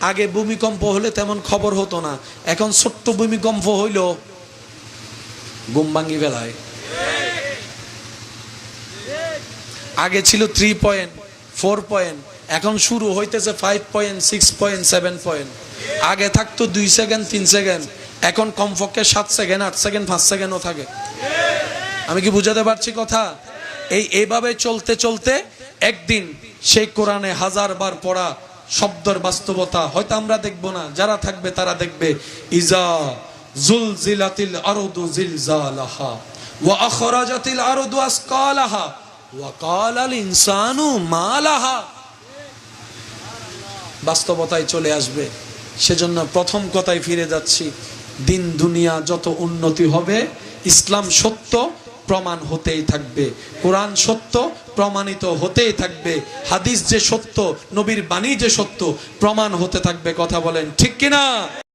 আগে ভূমিকম্প হলে তেমন খবর হতো না। এখন ছোট্ট ভূমিকম্প হইল ঘুম ভাঙ্গি বেলায় আগে ছিল থ্রি পয়েন্ট ফোর পয়েন্ট এখন শুরু হইতেছে five point six point seven point আগে থাকতো দুই সেকেন্ড তিন সেকেন্ড এখন কমপক্ষে সাত সেকেন্ড আট সেকেন্ড পাঁচ সেকেন্ডও থাকে। আমি কি বুঝাতে পারছি কথা? এই এভাবে চলতে চলতে একদিন সেই কোরআনে হাজার বার পড়া শব্দর বাস্তবতা হয়তো আমরা দেখব না। যারা থাকবে তারা দেখবে, ইজা জুলজিলাতিল আরদু জিলজালাহা ওয়া আখরাজাতিল আরদু আসকালাহা ওয়া কালাল ইনসানু মা লাহা বাস্তবতায় চলে আসবে। সেজন্য প্রথম কথায় ফিরে যাচ্ছি, দিন দুনিয়া যত উন্নতি হবে, ইসলাম সত্য প্রমাণ হতেই থাকবে। কোরআন সত্য, প্রমাণিত হতেই থাকবে। হাদিস যে সত্য, নবীর বাণী যে সত্য, প্রমাণ হতে থাকবে। কথা বলেন ঠিক কিনা?